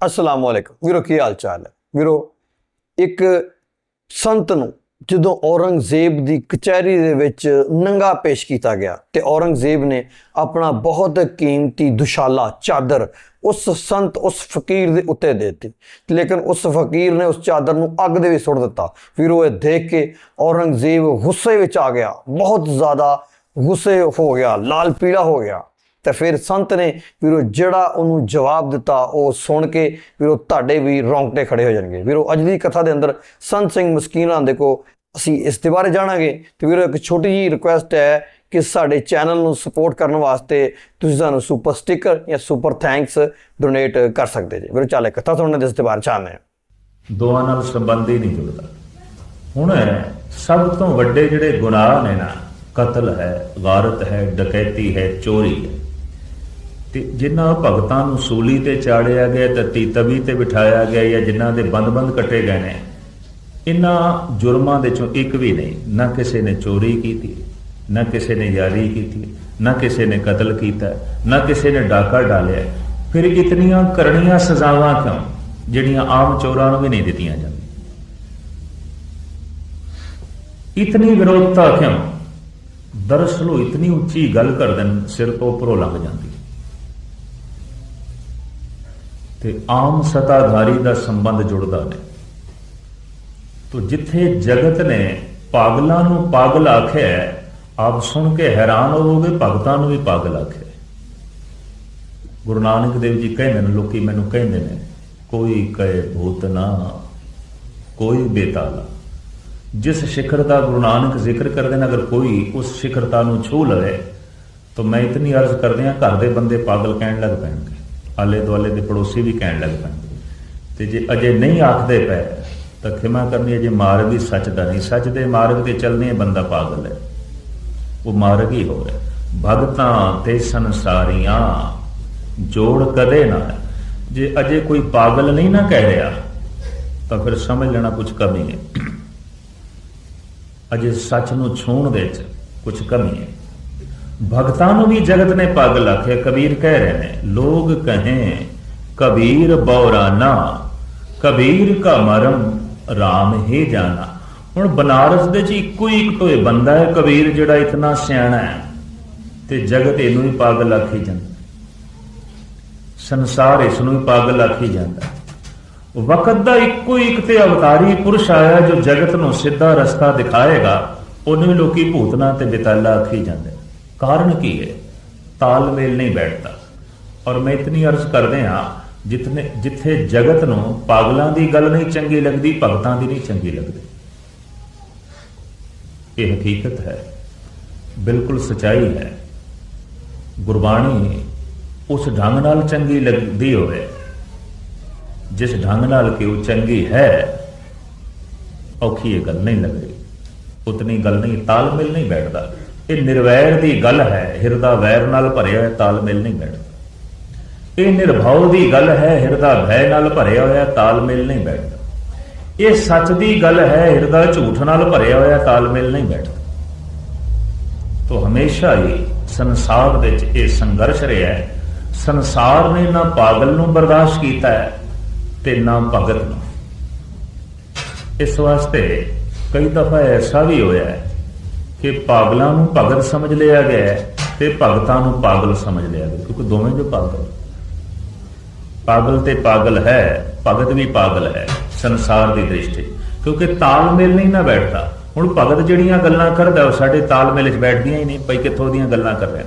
ਅਸਲਾਮ ਵਾਲੇਕੁਮ ਵੀਰੋ, ਕੀ ਹਾਲ ਚਾਲ ਹੈ? ਵੀਰੋ, ਇੱਕ ਸੰਤ ਨੂੰ ਜਦੋਂ ਔਰੰਗਜ਼ੇਬ ਦੀ ਕਚਹਿਰੀ ਦੇ ਵਿੱਚ ਨੰਗਾ ਪੇਸ਼ ਕੀਤਾ ਗਿਆ ਤੇ ਔਰੰਗਜ਼ੇਬ ਨੇ ਆਪਣਾ ਬਹੁਤ ਕੀਮਤੀ ਦੁਸ਼ਾਲਾ, ਚਾਦਰ ਉਸ ਸੰਤ, ਉਸ ਫਕੀਰ ਦੇ ਉੱਤੇ ਦੇ ਦਿੱਤੀ। ਲੇਕਿਨ ਉਸ ਫਕੀਰ ਨੇ ਉਸ ਚਾਦਰ ਨੂੰ ਅੱਗ ਦੇ ਵਿੱਚ ਸੁੱਟ ਦਿੱਤਾ। ਵੀਰੋ, ਇਹ ਦੇਖ ਕੇ ਔਰੰਗਜ਼ੇਬ ਗੁੱਸੇ ਵਿੱਚ ਆ ਗਿਆ। ਬਹੁਤ ਜ਼ਿਆਦਾ ਗੁੱਸੇ ਹੋ ਗਿਆ, ਲਾਲ ਪੀਲਾ ਹੋ ਗਿਆ। ਤੇ ਫਿਰ ਸੰਤ ਨੇ ਵੀਰੋ ਜਿਹੜਾ ਉਹਨੂੰ ਜਵਾਬ ਦਿੱਤਾ, ਉਹ ਸੁਣ ਕੇ ਵੀਰੋ ਤੁਹਾਡੇ ਵੀ ਰੌਂਗਟੇ ਖੜੇ ਹੋ ਜਾਣਗੇ। ਵੀਰੋ ਅੱਜ ਦੀ ਕਥਾ ਦੇ ਅੰਦਰ ਸੰਤ ਸਿੰਘ ਮਸਕੀਨਾਂ ਦੇ ਕੋ ਅਸੀਂ ਇਸ ਦੇ ਬਾਰੇ ਜਾਣਾਂਗੇ। ਤੇ ਵੀਰੋ ਇੱਕ ਛੋਟੀ ਜਿਹੀ ਰਿਕੁਐਸਟ ਹੈ ਕਿ ਸਾਡੇ ਚੈਨਲ ਨੂੰ ਸਪੋਰਟ ਕਰਨ ਵਾਸਤੇ ਤੁਸੀਂ ਸਾਨੂੰ ਸੁਪਰ ਸਟicker ਜਾਂ ਸੁਪਰ ਥੈਂਕਸ ਡੋਨੇਟ ਕਰ ਸਕਦੇ ਜੀ। ਵੀਰੋ ਚੱਲ ਕਥਾ ਸੁਣਨ ਦੇ ਇਸ ਦੇ ਬਾਰੇ ਚਾਹਨੇ ਹਾਂ। ਦੋਵਾਂ ਨਾਲ ਸੰਬੰਧ ਹੀ ਨਹੀਂ ਜੁੜਦਾ। ਹੁਣ ਸਭ ਤੋਂ ਵੱਡੇ ਜਿਹੜੇ ਗੁਨਾਹ ਨੇ ਨਾ, ਕਤਲ ਹੈ ਗਾਰਤ ਹੈ, ਡਕੈਤੀ ਹੈ, ਚੋਰੀ ਹੈ। ਤੇ ਜਿਨ੍ਹਾਂ ਭਗਤਾਂ ਨੂੰ ਸੂਲੀ ਤੇ ਚਾੜਿਆ ਗਿਆ ਤਤੀ ਤੀਤਵੀ ਤੇ ਬਿਠਾਇਆ ਗਿਆ ਜਾਂ ਜਿਨ੍ਹਾਂ ਦੇ ਬੰਦ-ਬੰਦ ਕੱਟੇ ਗਏ ਨੇ, ਇਨ੍ਹਾਂ ਜੁਰਮਾਂ ਦੇ ਚੋਂ ਇੱਕ ਵੀ ਨਹੀਂ, ਨਾ ਕਿਸੇ ਨੇ ਚੋਰੀ ਕੀਤੀ, ਨਾ ਕਿਸੇ ਨੇ ਯਾਰੀ ਕੀਤੀ, ਨਾ ਕਿਸੇ ਨੇ ਕਤਲ ਕੀਤਾ, ਨਾ ਕਿਸੇ ਨੇ ਡਾਕਾ ਡਾਲਿਆ। ਫਿਰ ਇਤਨੀਆਂ ਕਰੜੀਆਂ ਸਜ਼ਾਵਾਂ ਕਿਉਂ, ਜਿਹੜੀਆਂ ਆਮ ਚੋਰਾਂ ਨੂੰ ਵੀ ਨਹੀਂ ਦਿੱਤੀਆਂ ਜਾਂਦੀਆਂ? ਇਤਨੀ ਵਿਰੋਧਤਾ ਕਿਉਂ? ਦਰਅਸਲ ਇਤਨੀ ਉੱਚੀ ਗੱਲ ਕਰ ਦੇਣ ਸਿਰ ਤੋਂ ਉੱਪਰੋਂ ਲੰਘ ਜਾਂਦੀ ਤੇ ਆਮ ਸਤਾਧਾਰੀ ਦਾ ਸੰਬੰਧ ਜੁੜਦਾ ਨਹੀਂ ਤੋ ਜਿੱਥੇ ਜਗਤ ਨੇ ਪਾਗਲਾਂ ਨੂੰ ਪਾਗਲ ਆਖਿਆ ਆਪ ਸੁਣ ਕੇ ਹੈਰਾਨ ਹੋਵੋਗੇ, ਭਗਤਾਂ ਨੂੰ ਵੀ ਪਾਗਲ ਆਖਿਆ ਗੁਰੂ ਨਾਨਕ ਦੇਵ ਜੀ ਕਹਿੰਦੇ ਨੇ, ਲੋਕੀ ਮੈਨੂੰ ਕਹਿੰਦੇ ਨੇ, ਕੋਈ ਕਹੇ ਭੂਤ ਨਾ, ਕੋਈ ਬੇਤਾਲਾ। ਜਿਸ ਸਿਖਰ ਦਾ ਗੁਰੂ ਨਾਨਕ ਜ਼ਿਕਰ ਕਰਦੇ ਨੇ, ਅਗਰ ਕੋਈ ਉਸ ਸਿਖਰਤਾ ਨੂੰ ਛੂ ਲਵੇ, ਤਾਂ ਮੈਂ ਇਤਨੀ ਅਰਜ਼ ਕਰਦੇ ਆ ਘਰ ਦੇ ਬੰਦੇ ਪਾਗਲ ਕਹਿਣ ਲੱਗ ਪੈਣਗੇ। ਆਲੇ ਦੁਆਲੇ ਦੇ ਪੜੋਸੀ ਵੀ ਕਹਿਣ ਲੱਗ ਪੈਂਦੇ ਤੇ ਜੇ ਅਜੇ ਨਹੀਂ ਆਖਦੇ ਪਏ, ਤਾਂ ਖਿਮਾ ਕਰਨੀ ਅਜੇ ਮਾਰਗ ਹੀ ਸੱਚ ਦਾ ਨਹੀਂ। ਸੱਚ ਦੇ ਮਾਰਗ ਤੇ ਚੱਲਨੇ ਬੰਦਾ ਪਾਗਲ ਹੈ। ਉਹ ਮਾਰਗ ਹੀ ਹੋ। ਰਿਹਾ ਭਗਤਾਂ ਤੇ ਸੰਸਾਰੀਆਂ ਜੋੜ ਕਦੇ ਨਾ ਜੇ ਅਜੇ ਕੋਈ ਪਾਗਲ ਨਹੀਂ ਨਾ ਕਹਿ ਰਿਹਾ, ਤਾਂ ਫਿਰ ਸਮਝ ਲੈਣਾ ਕੁਝ ਕਮੀ ਹੈ। ਅਜੇ ਸੱਚ ਨੂੰ ਛੂਣ ਦੇ ਵਿੱਚ ਕੁਝ ਕਮੀ ਹੈ। ਭਗਤਾਂ ਨੂੰ ਵੀ ਜਗਤ ਨੇ ਪਾਗਲ ਆਖਿਆ ਕਬੀਰ ਕਹਿ ਰਹੇ ਨੇ ਲੋਗ ਕਹੇ, ਕਬੀਰ ਬੌਰਾਨਾ, ਕਬੀਰ ਕਾ ਮਰਮ RAM ਹੀ ਜਾਣਾ ਹੁਣ ਬਨਾਰਸ ਦੇ ਚ ਇੱਕੋ ਹੀ ਇੱਕ ਟੋਏ ਬੰਦਾ ਹੈ, ਕਬੀਰ ਜਿਹੜਾ ਇਤਨਾ ਸਿਆਣਾ ਹੈ ਤੇ ਜਗਤ ਇਹਨੂੰ ਹੀ ਪਾਗਲ ਆਖੀ ਜਾਂਦਾ। ਸੰਸਾਰ ਇਸ ਨੂੰ ਹੀ ਪਾਗਲ ਆਖੀ ਜਾਂਦਾ। ਵਕਤ ਦਾ ਇੱਕੋ ਇੱਕ ਤੇ ਅਵਤਾਰੀ ਪੁਰਸ਼ ਆਇਆ ਜੋ ਜਗਤ ਨੂੰ ਸਿੱਧਾ ਰਸਤਾ ਦਿਖਾਏਗਾ, ਉਹਨੂੰ ਲੋਕੀ ਭੂਤਨਾ ਤੇ ਬਿਤਾਲਾ ਆਖੀ ਜਾਂਦੇ ਕਾਰਨ ਕੀ ਹੈ? ਤਾਲਮੇਲ ਨਹੀਂ ਬੈਠਦਾ। ਔਰ ਮੈਂ ਇਤਨੀ ਅਰਜ਼ ਕਰਦੇ ਹਾਂ, ਜਿਤਨੇ, ਜਿੱਥੇ ਜਗਤ ਨੂੰ ਪਾਗਲਾਂ ਦੀ ਗੱਲ ਨਹੀਂ ਚੰਗੀ ਲੱਗਦੀ, ਭਗਤਾਂ ਦੀ ਨਹੀਂ ਚੰਗੀ ਲੱਗਦੀ। ਇਹ ਹਕੀਕਤ ਹੈ। ਬਿਲਕੁਲ ਸਚਾਈ ਹੈ। ਗੁਰਬਾਣੀ ਉਸ ਢੰਗ ਨਾਲ ਚੰਗੀ ਲੱਗਦੀ ਹੋਵੇ, ਜਿਸ ਢੰਗ ਨਾਲ ਕਿ ਉਹ ਚੰਗੀ ਹੈ, ਔਖੀ ਇਹ ਗੱਲ ਨਹੀਂ ਲੱਗਦੀ। ਉਤਨੀ ਗੱਲ ਨਹੀਂ, ਤਾਲਮੇਲ ਨਹੀਂ ਬੈਠਦਾ। ਇਹ ਨਿਰਵੈਰ ਦੀ ਗੱਲ ਹੈ, ਹਿਰਦਾ ਵੈਰ ਨਾਲ ਭਰਿਆ ਹੋਇਆ ਤਾਲਮੇਲ ਨਹੀਂ ਬੈਠਦਾ। ਇਹ ਨਿਰਭਉ ਦੀ ਗੱਲ ਹੈ, ਹਿਰਦਾ ਭੈ ਨਾਲ ਭਰਿਆ ਹੋਇਆ ਤਾਲਮੇਲ ਨਹੀਂ ਬੈਠਦਾ। ਇਹ ਸੱਚ ਦੀ ਗੱਲ ਹੈ, ਹਿਰਦਾ ਝੂਠ ਨਾਲ ਭਰਿਆ ਹੋਇਆ ਤਾਲਮੇਲ ਨਹੀਂ ਬੈਠਦਾ। ਤੋ ਹਮੇਸ਼ਾ ਹੀ ਸੰਸਾਰ ਵਿੱਚ ਇਹ ਸੰਘਰਸ਼ ਰਿਹਾ ਹੈ। ਸੰਸਾਰ ਨੇ ਨਾ ਪਾਗਲ ਨੂੰ ਬਰਦਾਸ਼ਤ ਕੀਤਾ ਹੈ, ਤੇ ਨਾ ਭਗਤ ਨੂੰ। ਇਸ ਵਾਸਤੇ ਕਈ ਦਫਾ ਐਸਾ ਵੀ ਹੋਇਆ ਹੈ ਕਿ ਪਾਗਲਾਂ ਨੂੰ ਭਗਤ ਸਮਝ ਲਿਆ ਗਿਆ ਹੈ ਤੇ ਭਗਤਾਂ ਨੂੰ ਪਾਗਲ ਸਮਝ ਲਿਆ ਗਿਆ। ਕਿਉਂਕਿ ਦੋਵੇਂ ਜੋ ਪਾਗਲ ਪਾਗਲ ਤੇ ਪਾਗਲ ਹੈ, ਭਗਤ ਵੀ ਪਾਗਲ ਹੈ, ਸੰਸਾਰ ਦੀ ਦ੍ਰਿਸ਼ਟੀ। ਕਿਉਂਕਿ ਤਾਲਮੇਲ ਨਹੀਂ ਨਾ ਬੈਠਦਾ। ਹੁਣ ਭਗਤ ਜਿਹੜੀਆਂ ਗੱਲਾਂ ਕਰਦਾ, ਉਹ ਸਾਡੇ ਤਾਲਮੇਲ 'ਚ ਬੈਠਦੀਆਂ ਹੀ ਨਹੀਂ ਪਈ ਕਿੱਥੋਂ ਦੀਆਂ ਗੱਲਾਂ ਕਰ ਰਿਹਾ।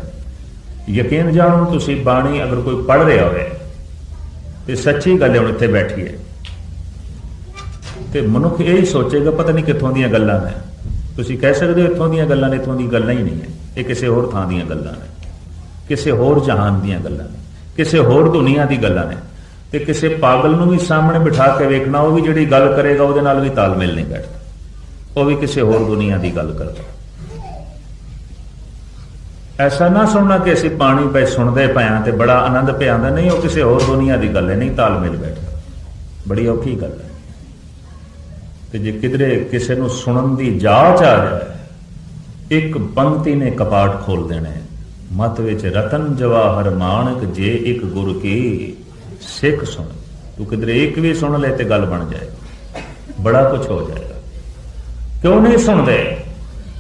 ਯਕੀਨ ਜਾਣੋ ਤੁਸੀਂ, ਬਾਣੀ ਅਗਰ ਕੋਈ ਪੜ੍ਹ ਰਿਹਾ ਹੋਵੇ, ਤੇ ਸੱਚੀ ਗੱਲ ਹੁਣ ਇੱਥੇ ਬੈਠੀ ਹੈ ਤੇ ਮਨੁੱਖ ਇਹ ਹੀ ਸੋਚੇਗਾ, ਪਤਾ ਨਹੀਂ ਕਿੱਥੋਂ ਦੀਆਂ ਗੱਲਾਂ ਨੇ। ਤੁਸੀਂ ਕਹਿ ਸਕਦੇ ਹੋ ਇੱਥੋਂ ਦੀਆਂ ਗੱਲਾਂ ਨੇ, ਇੱਥੋਂ ਦੀ ਗੱਲਾਂ ਹੀ ਨਹੀਂ ਹੈ। ਇਹ ਕਿਸੇ ਹੋਰ ਥਾਂ ਦੀਆਂ ਗੱਲਾਂ ਨੇ। ਕਿਸੇ ਹੋਰ ਜਹਾਨ ਦੀਆਂ ਗੱਲਾਂ ਨੇ। ਕਿਸੇ ਹੋਰ ਦੁਨੀਆ ਦੀ ਗੱਲਾਂ ਨੇ। ਤੇ ਕਿਸੇ ਪਾਗਲ ਨੂੰ ਵੀ ਸਾਹਮਣੇ ਬਿਠਾ ਕੇ ਵੇਖਣਾ, ਉਹ ਵੀ ਜਿਹੜੀ ਗੱਲ ਕਰੇਗਾ, ਉਹਦੇ ਨਾਲ ਵੀ ਤਾਲਮੇਲ ਨਹੀਂ ਬੈਠਦਾ। ਉਹ ਵੀ ਕਿਸੇ ਹੋਰ ਦੁਨੀਆ ਦੀ ਗੱਲ ਕਰਦਾ। ਐਸਾ ਨਾ ਸੁਣਨਾ ਕਿ ਅਸੀਂ ਪਾਣੀ ਪੈ ਸੁਣਦੇ ਪਿਆ ਤੇ ਬੜਾ ਆਨੰਦ ਪਿਆ ਨਹੀਂ, ਉਹ ਕਿਸੇ ਹੋਰ ਦੁਨੀਆ ਦੀ ਗੱਲ ਹੈ, ਨਹੀਂ, ਤਾਲਮੇਲ ਬੈਠਦਾ। ਬੜੀ ਔਖੀ ਗੱਲ ਹੈ। ਤੇ ਜੇ ਕਿਧਰੇ ਕਿਸੇ ਨੂੰ ਸੁਣਨ ਦੀ ਜਾਚ ਆ ਜਾਏ, ਇੱਕ ਪੰਕਤੀ ਨੇ ਕਪਾਟ ਖੋਲ ਦੇਣੇ। ਮਤ ਵਿੱਚ ਰਤਨ ਜਵਾਹਰ ਮਾਨਕ ਜੇ ਇੱਕ ਗੁਰ ਕੀ ਸਿੱਖ ਸੁਣ। ਤੂੰ ਕਿਧਰੇ ਇੱਕ ਵੀ ਸੁਣ ਲੈ ਤੇ ਗੱਲ ਬਣ ਜਾਏਗੀ ਬੜਾ ਕੁਝ ਹੋ ਜਾਏਗਾ। ਕਿਉਂ ਨਹੀਂ ਸੁਣਦੇ?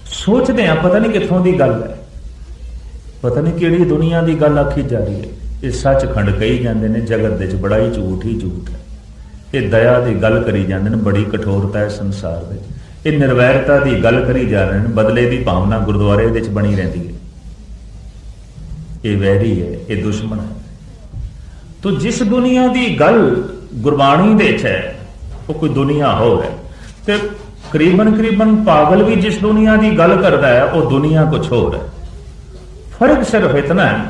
ਸੋਚਦੇ ਆ, ਪਤਾ ਨਹੀਂ ਕਿੱਥੋਂ ਦੀ ਗੱਲ ਹੈ। ਪਤਾ ਨਹੀਂ ਕਿਹੜੀ ਦੁਨੀਆ ਦੀ ਗੱਲ ਆਖੀ ਜਾ ਰਹੀ ਹੈ। ਇਹ ਸੱਚਖੰਡ ਕਹੀ ਜਾਂਦੇ ਨੇ, ਜਗਤ ਦੇ ਵਿੱਚ ਬੜਾ ਹੀ ਝੂਠ ਹੀ ਝੂਠ ਹੈ। ਇਹ ਦਇਆ ਦੀ ਗੱਲ ਕਰੀ ਜਾਂਦੇ ਨੇ, ਬੜੀ ਕਠੋਰਤਾ ਹੈ ਸੰਸਾਰ ਵਿੱਚ। ਇਹ ਨਿਰਵੈਰਤਾ ਦੀ ਗੱਲ ਕਰੀ ਜਾ ਰਹੇ ਨੇ, ਬਦਲੇ ਦੀ ਭਾਵਨਾ ਗੁਰਦੁਆਰੇ ਵਿੱਚ ਬਣੀ ਰਹਿੰਦੀ ਹੈ। ਇਹ ਵੈਰੀ ਹੈ, ਇਹ ਦੁਸ਼ਮਣ ਹੈ। ਤੋ ਜਿਸ ਦੁਨੀਆ ਦੀ ਗੱਲ ਗੁਰਬਾਣੀ ਦੇ ਵਿੱਚ ਹੈ, ਉਹ ਕੋਈ ਦੁਨੀਆ ਹੋਰ ਹੈ ਤੇ ਕਰੀਬਨ ਕਰੀਬਨ ਪਾਗਲ ਵੀ ਜਿਸ ਦੁਨੀਆ ਦੀ ਗੱਲ ਕਰਦਾ ਹੈ, ਉਹ ਦੁਨੀਆ ਕੁਝ ਹੋਰ ਹੈ। ਫ਼ਰਕ ਸਿਰਫ ਇਤਨਾ ਹੈ,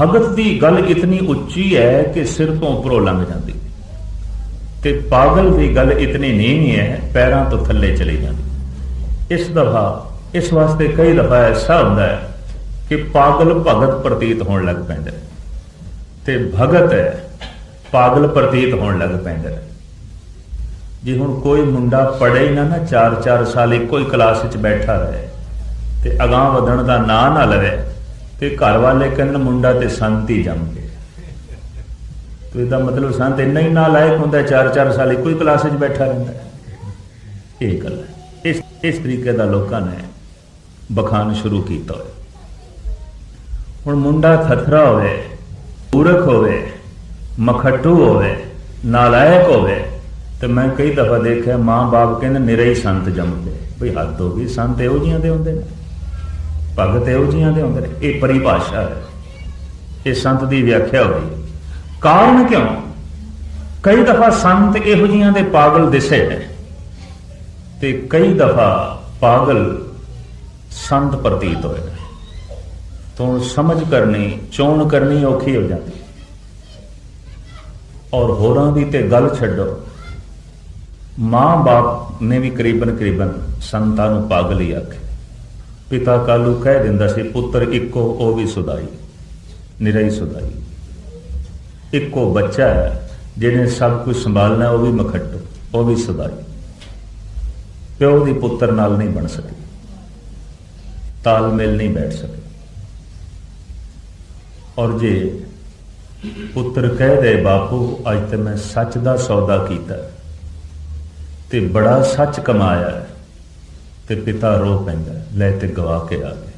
ਭਗਤ ਦੀ ਗੱਲ ਇਤਨੀ ਉੱਚੀ ਹੈ ਕਿ ਸਿਰ ਤੋਂ ਉੱਪਰੋਂ ਲੰਘ ਜਾਂਦੀ ਹੈ। ਤੇ ਪਾਗਲ ਦੀ ਗੱਲ ਇਤਨੀ ਨਹੀਂ ਹੈ, ਪੈਰਾਂ ਤੋਂ ਥੱਲੇ ਚਲੀ ਜਾਂਦੀ। ਇਸ ਦਫਾ, ਇਸ ਵਾਸਤੇ ਕਈ ਦਫਾ ਐਸਾ ਹੁੰਦਾ ਹੈ ਕਿ ਪਾਗਲ ਭਗਤ ਪ੍ਰਤੀਤ ਹੋਣ ਲੱਗ ਪੈਂਦਾ ਹੈ। ਤੇ ਭਗਤ ਹੈ, ਪਾਗਲ ਪ੍ਰਤੀਤ ਹੋਣ ਲੱਗ ਪੈਂਦਾ ਜੇ ਹੁਣ ਕੋਈ ਮੁੰਡਾ ਪੜ੍ਹੇ ਹੀ ਨਾ ਨਾ 4-4 ਸਾਲ ਇੱਕੋ ਹੀ ਕਲਾਸ ਵਿੱਚ ਬੈਠਾ ਰਹੇ ਤੇ ਅਗਾਹ ਵਧਣ ਦਾ ਨਾਂ ਨਾ ਲਵੇ, ਤੇ ਘਰ ਵਾਲੇ ਕਹਿੰਨ ਮੁੰਡਾ ਤੇ ਸੰਤੀ ਜੰਮ ਗਿਆ। ਤੇ ਇਹਦਾ ਮਤਲਬ ਸੰਤ ਇੰਨਾ ਹੀ ਨਾ ਲਾਇਕ ਹੁੰਦਾ 4-4 ਸਾਲ ਇੱਕੋ ਹੀ ਕਲਾਸ 'ਚ ਬੈਠਾ ਰਹਿੰਦਾ ਇਹ ਗੱਲ ਹੈ। ਇਸ ਇਸ ਤਰੀਕੇ ਦਾ ਲੋਕਾਂ ਨੇ ਬਖਾਨ ਸ਼ੁਰੂ ਕੀਤਾ ਹੋਇਆ। ਹੁਣ ਮੁੰਡਾ ਥਥਰਾ ਹੋਵੇ, ਪੂਰਖ ਹੋਵੇ, ਮਖਟੂ ਹੋਵੇ, ਨਾਲਾਇਕ ਹੋਵੇ, ਤੇ ਮੈਂ ਕਈ ਦਫਾ ਦੇਖਿਆ ਮਾਂ-ਬਾਪ ਕਹਿੰਦੇ ਮੇਰੇ ਹੀ ਸੰਤ ਜੰਮਦੇ। ਭਈ ਹੱਦ ਹੋ ਗਈ, ਸੰਤ ਇਹੋ ਜੀਆਂ ਦੇ ਹੁੰਦੇ ਨੇ। ਭਗਤ ਇਹੋ ਜੀਆਂ ਦੇ ਹੁੰਦੇ ਨੇ। ਇਹ ਪਰਿਭਾਸ਼ਾ ਹੈ। ਇਹ ਸੰਤ ਦੀ ਵਿਆਖਿਆ ਹੋਈ ਕਾਰਨ ਕਿਉਂ? ਕਈ ਦਫਾ ਸੰਤ ਇਹੋ ਜੀਆਂ ਦੇ ਪਾਗਲ ਦਿਸੇ ਨੇ ਤੇ ਕਈ ਦਫਾ ਪਾਗਲ ਸੰਤ ਪ੍ਰਤੀਤ ਹੋਏ ਨੇ। ਤੋਂ ਸਮਝ ਕਰਨੀ, ਚੋਣ ਕਰਨੀ ਔਖੀ ਹੋ ਜਾਂਦੀ। ਔਰ ਹੋਰਾਂ ਦੀ ਤੇ ਗੱਲ ਛੱਡੋ। ਮਾਂ-ਬਾਪ ਨੇ ਵੀ ਕਰੀਬਨ ਕਰੀਬਨ ਸੰਤਾਂ ਨੂੰ ਪਾਗਲ ਹੀ ਆਖਿਆ। ਪਿਤਾ ਕਾਲੂ ਕਹਿ ਦਿੰਦਾ ਸੀ, ਪੁੱਤਰ, ਇੱਕੋ, ਉਹ ਵੀ ਸੁਦਾਈ, ਨਿਰਈ ਸੁਦਾਈ। ਇੱਕੋ ਬੱਚਾ ਹੈ, ਜਿਹਨੇ ਸਭ ਕੁਝ ਸੰਭਾਲਣਾ ਉਹ ਵੀ ਮਖੱਟੂ, ਉਹ ਵੀ ਸਦਾਈ। ਪਿਓ ਦੀ ਪੁੱਤਰ ਨਾਲ ਨਹੀਂ ਬਣ ਸਕੀ। ਤਾਲਮੇਲ ਨਹੀਂ ਬੈਠ ਸਕੇ। ਔਰ ਜੇ ਪੁੱਤਰ ਕਹਿ ਦੇ, ਬਾਪੂ, ਅੱਜ ਤੇ ਮੈਂ ਸੱਚ ਦਾ ਸੌਦਾ ਕੀਤਾ ਹੈ ਤੇ ਬੜਾ ਸੱਚ ਕਮਾਇਆ ਹੈ ਤੇ ਪਿਤਾ ਰੋ ਪੈਂਦਾ ਲੈ ਤੇ ਗਵਾ ਕੇ ਆ ਗਏ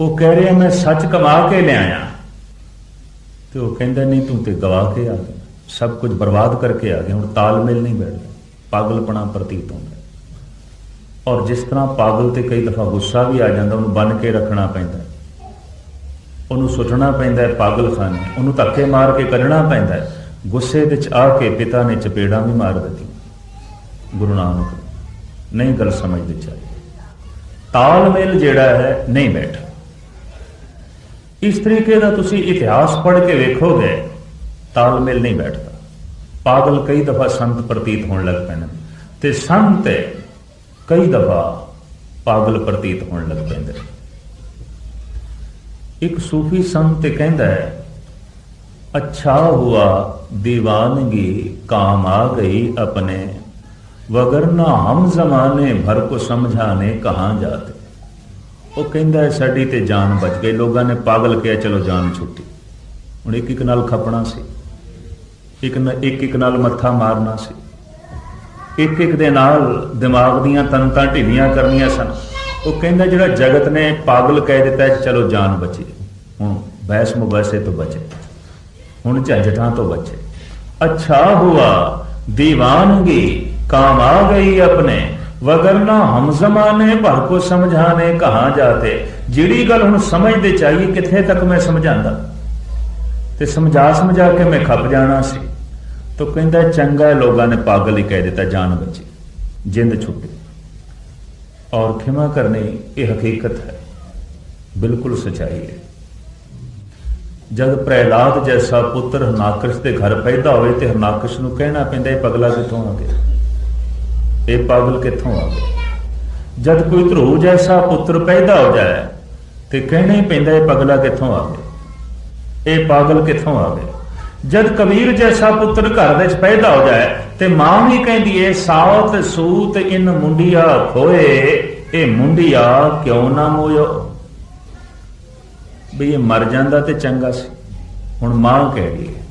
ਉਹ ਕਹਿ ਰਿਹਾ, ਮੈਂ ਸੱਚ ਕਮਾ ਕੇ ਲਿਆਇਆ। ਤੇ ਉਹ ਕਹਿੰਦਾ, ਨਹੀਂ, ਤੂੰ ਤੇ ਗਵਾ ਕੇ ਆ ਗਿਆ। ਸਭ ਕੁਝ ਬਰਬਾਦ ਕਰਕੇ ਆ ਗਿਆ। ਹੁਣ ਤਾਲਮੇਲ ਨਹੀਂ ਬੈਠਦਾ। ਪਾਗਲਪਣਾ ਪ੍ਰਤੀਤ ਹੁੰਦਾ ਔਰ ਜਿਸ ਤਰ੍ਹਾਂ ਪਾਗਲ ਤੇ ਕਈ ਦਫਾ ਗੁੱਸਾ ਵੀ ਆ ਜਾਂਦਾ, ਉਹਨੂੰ ਬੰਨ ਕੇ ਰੱਖਣਾ ਪੈਂਦਾ ਉਹਨੂੰ ਸੁੱਟਣਾ ਪੈਂਦਾ ਹੈ ਪਾਗਲਖਾਨੇ। ਉਹਨੂੰ ਧੱਕੇ ਮਾਰ ਕੇ ਕੱਢਣਾ ਪੈਂਦਾ ਹੈ। ਗੁੱਸੇ ਵਿੱਚ ਆ ਕੇ ਪਿਤਾ ਨੇ ਚਪੇੜਾਂ ਵੀ ਮਾਰ ਦਿੱਤੀਆਂ। ਗੁਰੂ ਨਾਨਕ, ਨਹੀਂ ਗੱਲ ਸਮਝ ਵਿੱਚ ਆਈ ਤਾਲਮੇਲ ਜਿਹੜਾ ਹੈ, ਨਹੀਂ ਬੈਠਾ। ਇਸ ਤਰੀਕੇ ਦਾ ਤੁਸੀਂ ਇਤਿਹਾਸ ਪੜ੍ਹ ਕੇ ਵੇਖੋਗੇ ਤਾਲਮੇਲ ਨਹੀਂ ਬੈਠਦਾ। ਪਾਗਲ ਕਈ ਦਫਾ ਸੰਤ ਪ੍ਰਤੀਤ ਹੋਣ ਲੱਗ ਪੈਂਦੇ ਤੇ ਸੰਤ ਕਈ ਦਫਾ ਪਾਗਲ ਪ੍ਰਤੀਤ ਹੋਣ ਲੱਗ ਪੈਂਦੇ ਇੱਕ ਸੂਫੀ ਸੰਤ ਕਹਿੰਦਾ ਹੈ, ਅੱਛਾ ਹੁਆ دیਵਾਨਗੀ ਕਾਮ ਆ ਗਈ ਆਪਣੇ ਵਗਰਨਾ ਹਮ ਜ਼ਮਾਨੇ ਭਰ ਕੋ ਸਮਝਾਣੇ ਕਹਾ ਜਾਤੇ? ਉਹ ਕਹਿੰਦਾ ਸਾਡੀ ਤੇ ਜਾਨ ਬਚ ਗਈ। ਲੋਕਾਂ ਨੇ ਪਾਗਲ ਕਿਹਾ, ਚਲੋ ਜਾਨ ਛੁੱਟੀ। ਹੁਣ ਇੱਕ ਇੱਕ ਨਾਲ ਖੱਪਣਾ ਸੀ। ਇੱਕ ਇੱਕ ਇੱਕ ਨਾਲ ਮੱਥਾ ਮਾਰਨਾ ਸੀ। ਇੱਕ ਇੱਕ ਦੇ ਨਾਲ ਦਿਮਾਗ ਦੀਆਂ ਤਨਤਾਂ ਢਿੱਲੀਆਂ ਕਰਨੀਆਂ ਸਨ। ਉਹ ਕਹਿੰਦਾ, ਜਿਹੜਾ ਜਗਤ ਨੇ ਪਾਗਲ ਕਹਿ ਦਿੱਤਾ ਚਲੋ ਜਾਨ ਬਚੀ। ਹੁਣ ਬਹਿਸ ਮੁਬੈਸੇ ਤੋਂ ਬਚੇ। ਹੁਣ ਝੰਡਟਾਂ ਤੋਂ ਬਚੇ। ਅੱਛਾ ਹੁਆ دیਵਾਨਗੀ ਕਾਮ ਆ ਗਈ ਆਪਣੇ। वगरना हम जमाने भर को समझाने कहाँ जाते ਜਿਹੜੀ ਗੱਲ ਹੁਣ ਸਮਝਦੇ ਚਾਹੀਏ ਕਿੱਥੇ ਤੱਕ ਮੈਂ ਸਮਝਾਉਂਦਾ ਤੇ ਸਮਝਾ ਸਮਝਾ ਕੇ ਮੈਂ ਖੱਪ ਜਾਣਾ ਸੀ ਤੋ ਕਹਿੰਦਾ ਚੰਗਾ ਹੈ ਲੋਕਾਂ ਨੇ ਪਾਗਲ ਹੀ ਕਹਿ ਦਿੱਤਾ ਜਾਨ ਬਚੀ ਜਿੰਦ ਛੁੱਟੀ ਔਰ ਖਿਮਾ ਕਰਨੀ ਇਹ ਹਕੀਕਤ ਹੈ ਬਿਲਕੁਲ ਸਚਾਈ ਹੈ ਜਦ ਪ੍ਰਹਿਲਾਦ ਜੈਸਾ ਪੁੱਤਰ ਹਰਨਾਕਸ਼ ਦੇ ਘਰ ਪੈਦਾ ਹੋਵੇ ਤੇ ਹਰਨਾਕਸ਼ ਨੂੰ ਕਹਿਣਾ ਪੈਂਦਾ ਇਹ ਪਗਲਾ ਕਿੱਥੋਂ ਆ ਗਿਆ ਇਹ ਪਾਗਲ ਕਿੱਥੋਂ ਆ ਗਿਆ ਜਦ ਕੋਈ ਧਰੂ ਜੈਸਾ ਪੁੱਤਰ ਪੈਦਾ ਹੋ ਜਾਏ ਤੇ ਕਹਿਣਾ ਹੀ ਪੈਂਦਾ ਇਹ ਪਗਲਾ ਕਿੱਥੋਂ ਆ ਗਿਆ? ਇਹ ਪਾਗਲ ਕਿੱਥੋਂ ਆ ਗਿਆ? ਜਦ ਕਬੀਰ ਜੈਸਾ ਪੁੱਤਰ ਘਰ ਦੇ ਵਿੱਚ ਪੈਦਾ ਹੋ ਜਾਏ ਤੇ ਮਾਂ ਵੀ ਕਹਿੰਦੀ ਏ ਸਾਉਤ ਸੂਤ ਇਨ ਮੁੰਡਿਆ ਖੋਏ, ਇਹ ਮੁੰਡਿਆ ਕਿਉਂ ਨਾ ਮੋਇਓ? ਵੀ ਇਹ ਮਰ ਜਾਂਦਾ ਤੇ ਚੰਗਾ ਸੀ। ਹੁਣ ਮਾਂ ਕਹਿ ਰਹੀ ਹੈ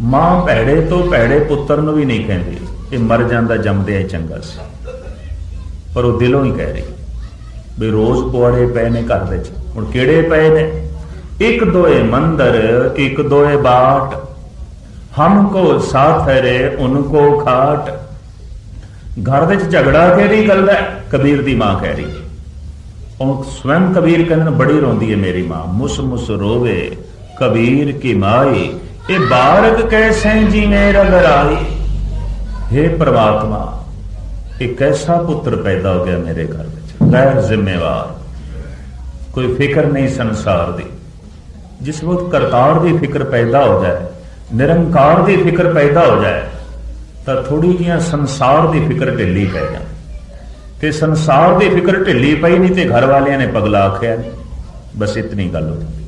ਮਾਂ ਭੈੜੇ ਤੋਂ ਭੈੜੇ ਪੁੱਤਰ ਨੂੰ ਵੀ ਨਹੀਂ ਕਹਿੰਦੀ। ਇਹ ਮਰ ਜਾਂਦਾ, ਜੰਮਦਿਆਂ ਹੀ ਚੰਗਾ ਸੀ। ਪਰ ਉਹ ਦਿਲੋਂ ਹੀ ਕਹਿ ਰਹੀ, ਵੀ ਰੋਜ਼ ਪੁਆੜੇ ਪਏ ਨੇ ਘਰ ਵਿੱਚ। ਹੁਣ ਕਿਹੜੇ ਪਏ ਨੇ? ਇੱਕ ਦੋਏ ਮੰਦਰ, ਇੱਕ ਦੋਏ ਬਾਟ। ਹਮਕੋ ਸਾਥ ਰੇ ਉਨਕੋ ਖਾਟ। ਘਰ ਵਿੱਚ ਝਗੜਾ ਕਿਹੜੀ ਗੱਲ ਹੈ? ਕਬੀਰ ਦੀ ਮਾਂ ਕਹਿ ਰਹੀ। ਹੈ ਉਹ ਸਵੈਮ ਕਬੀਰ ਕਹਿੰਦੇ ਨੇ, ਬੜੀ ਰੋਂਦੀ ਹੈ ਮੇਰੀ ਮਾਂ। ਮੁਸ ਮੁਸ ਰੋਵੇ, ਕਬੀਰ ਕੀ ਮਾਈ। ਇਹ ਬਾਰਕ ਕੈਸੇ ਜੀਵੇਂ ਰਗਰਾਈ हे ਪ੍ਰਮਾਤਮਾ, ਇੱਕ ਐਸਾ ਪੁੱਤਰ ਪੈਦਾ ਹੋ ਗਿਆ ਮੇਰੇ ਘਰ ਵਿੱਚ। ਗੈਰ ਜ਼ਿੰਮੇਵਾਰ। ਕੋਈ ਫਿਕਰ ਨਹੀਂ ਸੰਸਾਰ ਦੀ। ਜਿਸ ਵਕਤ ਕਰਤਾਰ ਦੀ ਫਿਕਰ ਪੈਦਾ ਹੋ ਜਾਏ, ਨਿਰੰਕਾਰ ਦੀ ਫਿਕਰ ਪੈਦਾ ਹੋ ਜਾਏ, ਤਾਂ ਥੋੜੀ ਜੀਆਂ ਸੰਸਾਰ ਦੀ ਫਿਕਰ ਢਿੱਲੀ ਪੈ ਜਾਂਦੀ ਤੇ ਸੰਸਾਰ ਦੀ ਫਿਕਰ ਢਿੱਲੀ ਪਈ ਨਹੀਂ ਤੇ ਘਰ ਵਾਲਿਆਂ ਨੇ ਪਗਲਾ ਆਖਿਆ, ਬਸ ਇਤਨੀ ਗੱਲ ਹੋ ਜਾਂਦੀ।